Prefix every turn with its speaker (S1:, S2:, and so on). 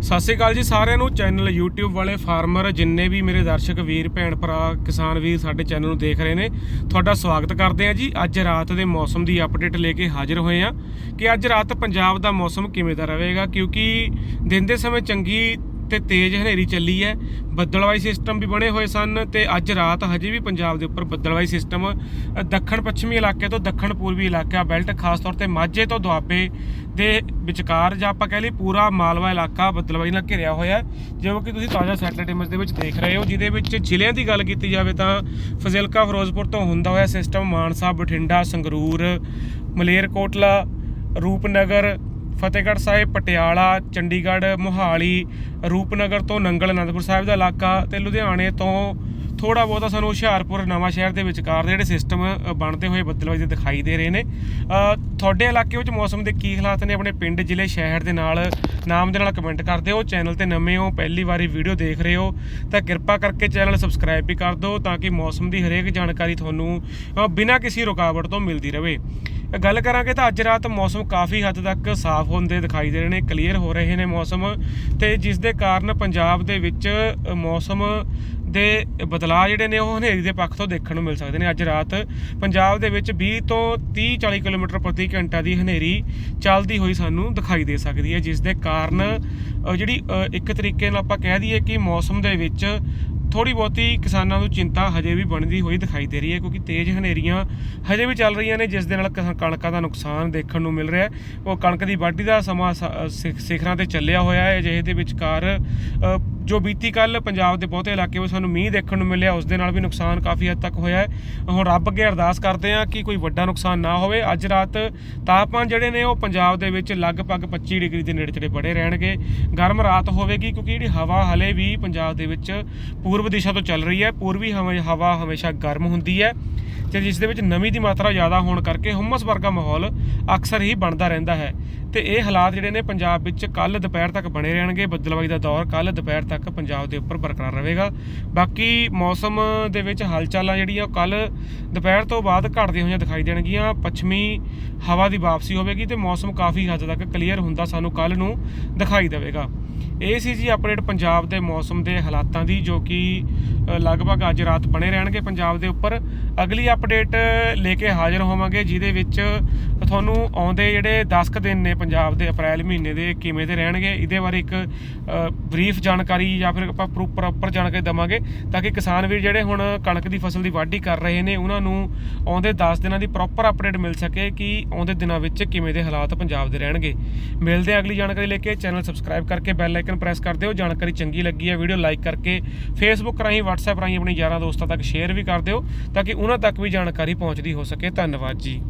S1: ਸਤਿ ਸ਼੍ਰੀ ਅਕਾਲ ਜੀ ਸਾਰਿਆਂ ਨੂੰ। ਚੈਨਲ YouTube ਵਾਲੇ ਫਾਰਮਰ ਜਿੰਨੇ ਵੀ ਮੇਰੇ ਦਰਸ਼ਕ, ਵੀਰ, ਭੈਣ, ਭਰਾ, ਕਿਸਾਨ ਵੀਰ ਸਾਡੇ ਚੈਨਲ ਨੂੰ ਦੇਖ ਰਹੇ ਨੇ, ਤੁਹਾਡਾ ਸਵਾਗਤ ਕਰਦੇ ਹਾਂ ਜੀ। ਅੱਜ ਰਾਤ ਦੇ ਮੌਸਮ ਦੀ ਅਪਡੇਟ ਲੈ ਕੇ ਹਾਜ਼ਰ ਹੋਏ ਹਾਂ ਕਿ ਅੱਜ ਰਾਤ ਪੰਜਾਬ ਦਾ ਮੌਸਮ ਕਿਵੇਂ ਦਾ ਰਹੇਗਾ, ਕਿਉਂਕਿ ਦਿਨ ਦੇ ਸਮੇਂ ਚੰਗੀ ਤੇ ਤੇਜ਼ ਹਨੇਰੀ ਚੱਲੀ ਹੈ। ਬੱਦਲਵਾਈ ਸਿਸਟਮ ਵੀ ਬਣੇ ਹੋਏ ਸਨ ਤੇ ਅੱਜ ਰਾਤ ਹਜੇ ਵੀ ਪੰਜਾਬ ਦੇ ਉੱਪਰ ਬੱਦਲਵਾਈ ਸਿਸਟਮ ਦੱਖਣ ਪੱਛਮੀ ਇਲਾਕੇ ਤੋਂ ਦੱਖਣ ਪੂਰਬੀ ਇਲਾਕਾ ਬੈਲਟ, ਖਾਸ ਤੌਰ ਤੇ ਮਾਝੇ ਤੋਂ ਦੁਆਬੇ ਦੇ ਵਿਚਕਾਰ ਜਾਂ ਆਪਾਂ ਕਹਿ ਲਈ ਪੂਰਾ ਮਾਲਵਾ ਇਲਾਕਾ ਬੱਦਲਵਾਈ ਨਾਲ ਘਿਰਿਆ ਹੋਇਆ ਜਿਵੇਂ ਕਿ ਤੁਸੀਂ ਤਾਜ਼ਾ ਸੈਟਲਾਈਟ ਇਮੇਜ ਦੇ ਵਿੱਚ ਦੇਖ ਰਹੇ ਹੋ, ਜਿਹਦੇ ਵਿੱਚ ਜ਼ਿਲ੍ਹਿਆਂ ਦੀ ਗੱਲ ਕੀਤੀ ਜਾਵੇ ਤਾਂ ਫਜ਼ਿਲਕਾ, ਫਿਰੋਜ਼ਪੁਰ ਤੋਂ ਹੁੰਦਾ ਹੋਇਆ ਸਿਸਟਮ ਮਾਨਸਾ, ਬਠਿੰਡਾ, ਸੰਗਰੂਰ, ਮਲੇਰਕੋਟਲਾ, ਰੂਪਨਗਰ ਫਤਿਹਗੜ੍ਹ ਸਾਹਿਬ, ਪਟਿਆਲਾ, ਚੰਡੀਗੜ੍ਹ, ਮੋਹਾਲੀ, ਰੂਪਨਗਰ ਤੋਂ ਨੰਗਲ ਅਨੰਦਪੁਰ ਸਾਹਿਬ ਦਾ ਇਲਾਕਾ ਤੇ ਲੁਧਿਆਣੇ ਤੋਂ ਥੋੜਾ ਬਹੁਤਾ ਸਾਨੂੰ ਹੁਸ਼ਿਆਰਪੁਰ ਨਵਾਂ ਸ਼ਹਿਰ ਦੇ ਵਿਚਕਾਰ ਦੇ ਜਿਹੜੇ ਸਿਸਟਮ ਬਣਦੇ ਹੋਏ ਬੱਦਲਵਾਈ ਦੇ ਦਿਖਾਈ ਦੇ ਰਹੇ ਨੇ। ਤੁਹਾਡੇ ਇਲਾਕੇ ਵਿੱਚ ਮੌਸਮ ਦੇ ਕੀ ਹਾਲਾਤ ਨੇ? ਆਪਣੇ ਪਿੰਡ, ਜ਼ਿਲ੍ਹੇ, ਸ਼ਹਿਰ ਦੇ ਨਾਲ ਨਾਮ ਦੇ ਨਾਲ ਕਮੈਂਟ ਕਰ ਦਿਓ ਚੈਨਲ ਤੇ ਨਵੇਂ ਹੋ, ਪਹਿਲੀ ਵਾਰੀ ਵੀਡੀਓ ਦੇਖ ਰਹੇ ਹੋ, ਤਾਂ ਕਿਰਪਾ ਕਰਕੇ ਚੈਨਲ ਸਬਸਕ੍ਰਾਈਬ ਵੀ ਕਰ ਦਿਓ ਤਾਂ ਕਿ ਮੌਸਮ ਦੀ ਹਰੇਕ ਜਾਣਕਾਰੀ ਤੁਹਾਨੂੰ ਬਿਨਾਂ ਕਿਸੇ ਰੁਕਾਵਟ ਤੋਂ ਮਿਲਦੀ ਰਹੇ। ਗੱਲ ਕਰਾਂਗੇ ਤਾਂ ਅੱਜ ਰਾਤ ਮੌਸਮ ਕਾਫੀ ਹੱਦ ਤੱਕ ਸਾਫ਼ ਹੁੰਦੇ ਦਿਖਾਈ ਦੇ ਰਹੇ ਨੇ ਕਲੀਅਰ ਹੋ ਰਹੇ ਨੇ ਮੌਸਮ ਤੇ ਜਿਸ ਦੇ ਕਾਰਨ ਪੰਜਾਬ ਦੇ ਵਿੱਚ ਮੌਸਮ ਦੇ ਬਦਲਾਅ ਜਿਹੜੇ ਨੇ ਉਹ ਹਨੇਰੀ ਦੇ ਪੱਖ ਤੋਂ ਦੇਖਣ ਨੂੰ ਮਿਲ ਸਕਦੇ ਨੇ। ਅੱਜ ਰਾਤ ਪੰਜਾਬ ਦੇ ਵਿੱਚ 20 ਤੋਂ 30 40 ਕਿਲੋਮੀਟਰ ਪ੍ਰਤੀ ਘੰਟਾ ਦੀ ਹਨੇਰੀ ਚੱਲਦੀ ਹੋਈ ਸਾਨੂੰ ਦਿਖਾਈ ਦੇ ਸਕਦੀ ਹੈ, ਜਿਸ ਦੇ ਕਾਰਨ ਜਿਹੜੀ ਇੱਕ ਤਰੀਕੇ ਨਾਲ ਆਪਾਂ ਕਹਿ ਦਈਏ ਕਿ ਮੌਸਮ ਦੇ ਵਿੱਚ ਥੋੜੀ ਬਹੁਤੀ ਕਿਸਾਨਾਂ ਨੂੰ ਚਿੰਤਾ ਹਜੇ ਵੀ ਬਣਦੀ ਹੋਈ ਦਿਖਾਈ ਦੇ ਰਹੀ ਹੈ ਕਿਉਂਕਿ ਤੇਜ਼ ਹਨੇਰੀਆਂ ਹਜੇ ਵੀ ਚੱਲ ਰਹੀਆਂ ਨੇ ਜਿਸ ਦੇ ਨਾਲ ਕਿਸਾ- ਕਣਕਾਂ ਦਾ ਨੁਕਸਾਨ ਦੇਖਣ ਨੂੰ ਮਿਲ ਰਿਹਾ ਉਹ ਕਣਕ ਦੀ ਵਾਢੀ ਦਾ ਸਮਾਂ ਸ- ਅ, ਸਿਖਰਾਂ ਤੇ ਚੱਲਿਆ ਹੋਇਆ ਹੈ। ਅਜਿਹੇ ਦੇ ਵਿਚਕਾਰ ਜੋ ਬੀਤੀ ਕੱਲ ਪੰਜਾਬ ਦੇ ਬਹੁਤੇ ਇਲਾਕੇ ਵਿੱਚ ਸਾਨੂੰ ਮੀਂਹ ਦੇਖਣ ਨੂੰ ਮਿਲਿਆ ਉਸ ਦੇ ਨਾਲ ਵੀ ਨੁਕਸਾਨ ਕਾਫੀ ਹੱਦ ਤੱਕ ਹੋਇਆ ਹੈ। ਹੁਣ ਰੱਬ ਅੱਗੇ ਅਰਦਾਸ ਕਰਦੇ ਹਾਂ ਕਿ ਕੋਈ ਵੱਡਾ ਨੁਕਸਾਨ ਨਾ ਹੋਵੇ। ਅੱਜ ਰਾਤ ਤਾਪਮਾਨ ਜਿਹੜੇ ਨੇ ਉਹ ਪੰਜਾਬ ਦੇ ਵਿੱਚ ਲਗਭਗ 25 ਡਿਗਰੀ ਦੇ ਨੇੜੇ ਤੇੜੇ ਬੜੇ ਰਹਿਣਗੇ। ਗਰਮ ਰਾਤ ਹੋਵੇਗੀ ਕਿਉਂਕਿ ਜਿਹੜੀ ਹਵਾ ਹਲੇ ਵੀ ਪੰਜਾਬ ਦੇ ਵਿੱਚ ਪੂਰੀ ਪੂਰਬ ਦਿਸ਼ਾ ਤੋਂ ਚੱਲ ਰਹੀ ਹੈ। ਪੂਰਬੀ ਹਵਾ ਹਵਾ ਹਮੇਸ਼ਾ ਗਰਮ ਹੁੰਦੀ ਹੈ ਤੇ ਜਿਸ ਦੇ ਵਿੱਚ ਨਮੀ ਦੀ ਮਾਤਰਾ ਜ਼ਿਆਦਾ ਹੋਣ ਕਰਕੇ ਹੁਮਸ ਵਰਗਾ ਮਾਹੌਲ ਅਕਸਰ ਹੀ ਬਣਦਾ ਰਹਿੰਦਾ ਹੈ। ਤੇ ਇਹ ਹਾਲਾਤ ਜਿਹੜੇ ਨੇ ਪੰਜਾਬ ਵਿੱਚ ਕੱਲ ਦੁਪਹਿਰ ਤੱਕ ਬਣੇ ਰਹਿਣਗੇ। ਬੱਦਲਵਾਈ ਦਾ ਦੌਰ ਕੱਲ ਦੁਪਹਿਰ ਤੱਕ ਪੰਜਾਬ ਦੇ ਉੱਪਰ ਬਰਕਰਾਰ ਰਹੇਗਾ। ਬਾਕੀ ਮੌਸਮ ਦੇ ਵਿੱਚ ਹਲਚਲਾਂ ਜਿਹੜੀਆਂ ਉਹ ਕੱਲ ਦੁਪਹਿਰ ਤੋਂ ਬਾਅਦ ਘਟਦੀਆਂ ਹੋਈਆਂ ਦਿਖਾਈ ਦੇਣਗੀਆਂ। ਪੱਛਮੀ ਹਵਾ ਦੀ ਵਾਪਸੀ ਹੋਵੇਗੀ ਤੇ ਮੌਸਮ ਕਾਫੀ ਹੱਦ ਤੱਕ ਕਲੀਅਰ ਹੁੰਦਾ ਸਾਨੂੰ ਕੱਲ ਨੂੰ ਦਿਖਾਈ ਦੇਵੇਗਾ। ਇਹ ਸੀ ਜੀ ਅਪਡੇਟ ਪੰਜਾਬ ਦੇ ਮੌਸਮ ਦੇ ਹਾਲਾਤਾਂ ਦੀ, ਜੋ ਕਿ ਲਗਭਗ ਅੱਜ ਰਾਤ ਬਣੇ ਰਹਿਣਗੇ ਪੰਜਾਬ ਦੇ ਉੱਪਰ। ਅਗਲੀ ਅਪਡੇਟ ਲੈ ਕੇ ਹਾਜ਼ਰ ਹੋਵਾਂਗੇ, ਜਿਹਦੇ ਵਿੱਚ ਤੁਹਾਨੂੰ ਆਉਂਦੇ ਜਿਹੜੇ 10 ਕੁ ਦਿਨ ਨੇ ਪੰਜਾਬ ਦੇ ਅਪ੍ਰੈਲ ਮਹੀਨੇ ਦੇ, ਕਿਵੇਂ ਦੇ ਰਹਿਣਗੇ, ਇਹਦੇ ਬਾਰੇ ਇੱਕ ਬਰੀਫ ਜਾਣਕਾਰੀ ਜਾਂ ਫਿਰ ਆਪਾਂ ਪ੍ਰੋਪਰ ਜਾਣਕਾਰੀ ਦਵਾਂਗੇ, ਤਾਂ ਕਿ ਕਿਸਾਨ ਵੀਰ ਜਿਹੜੇ ਹੁਣ ਕਣਕ ਦੀ ਫਸਲ ਦੀ ਵਾਢੀ ਕਰ ਰਹੇ ਨੇ, ਉਹਨਾਂ ਨੂੰ ਆਉਂਦੇ 10 ਦਿਨਾਂ ਦੀ ਪ੍ਰੋਪਰ ਅਪਡੇਟ ਮਿਲ ਸਕੇ ਕਿ ਆਉਂਦੇ ਦਿਨਾਂ ਵਿੱਚ ਕਿਵੇਂ ਦੇ ਹਾਲਾਤ ਪੰਜਾਬ ਦੇ ਰਹਿਣਗੇ। ਮਿਲਦੇ ਅਗਲੀ ਜਾਣਕਾਰੀ ਲੈ ਕੇ, ਚੈਨਲ ਸਬਸਕ੍ਰਾਈਬ ਕਰਕੇ ਬੈਲ ਬੈਲ ਆਈਕਨ ਪ੍ਰੈਸ ਕਰ ਦਿਓ, ਜਾਣਕਾਰੀ ਚੰਗੀ ਲੱਗੀ ਹੈ ਵੀਡੀਓ ਲਾਈਕ ਕਰਕੇ ਫੇਸਬੁੱਕ ਰਾਹੀਂ, WhatsApp ਰਾਹੀਂ ਆਪਣੇ ਯਾਰਾਂ ਦੋਸਤਾਂ ਤੱਕ ਸ਼ੇਅਰ ਵੀ ਕਰ ਦਿਓ, ਤਾਂ ਕਿ ਉਹਨਾਂ ਤੱਕ ਵੀ ਜਾਣਕਾਰੀ ਪਹੁੰਚਦੀ ਹੋ ਸਕੇ। ਧੰਨਵਾਦ ਜੀ।